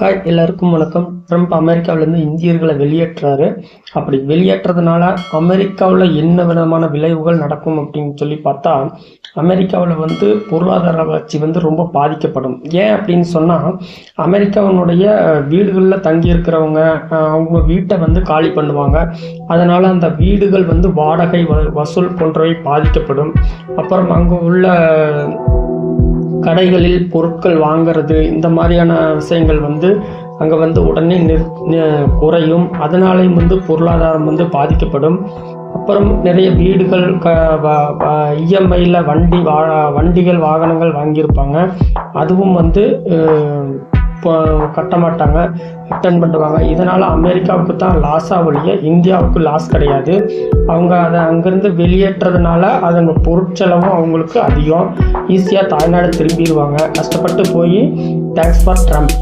Hi எல்லாருக்கும் வணக்கம். Trump அமெரிக்காவிலேருந்து இந்தியர்களை வெளியேற்றுறாரு அப்படி வெளியேற்றதுனால அமெரிக்காவில் என்ன விதமான விளைவுகள் நடக்கும் அப்படின்னு சொல்லி பார்த்தா அமெரிக்காவில் வந்து பொருளாதார வளர்ச்சி வந்து ரொம்ப பாதிக்கப்படும். ஏன் அப்படின்னு சொன்னால் அமெரிக்காவினுடைய வீடுகளில் தங்கியிருக்கிறவங்க இருக்கிறவங்க அவங்க வீட்டை வந்து காலி பண்ணுவாங்க. அதனால் அந்த வீடுகள் வந்து வாடகை வ- வசூல் போன்றவை பாதிக்கப்படும். அப்புறம் அங்கே உள்ள கடைகளில் பொருட்கள் வாங்குறது இந்த மாதிரியான விஷயங்கள் வந்து அங்கே வந்து உடனே நிற் குறையும். அதனாலேயும் வந்து பொருளாதாரம் வந்து பாதிக்கப்படும். அப்புறம் நிறைய வீடுகள் க இஎம்ஐயில் வண்டி வா வண்டிகள் வாகனங்கள் வாங்கியிருப்பாங்க. அதுவும் வந்து கட்ட மாட்டாங்க ரிட்டர்ன் பண்ணுவாங்க. இதனால் அமெரிக்காவுக்கு தான் லாஸாக ஒழிய இந்தியாவுக்கு லாஸ் கிடையாது. அவங்க அதை அங்கேருந்து வெளியேற்றதுனால அதன் பொருட்செலவும் அவங்களுக்கு அதிகம். ஈஸியாக தாய்நாடு திரும்பிடுவாங்க கஷ்டப்பட்டு போய் தேங்க்ஸ் ஃபார் ட்ரம்ப்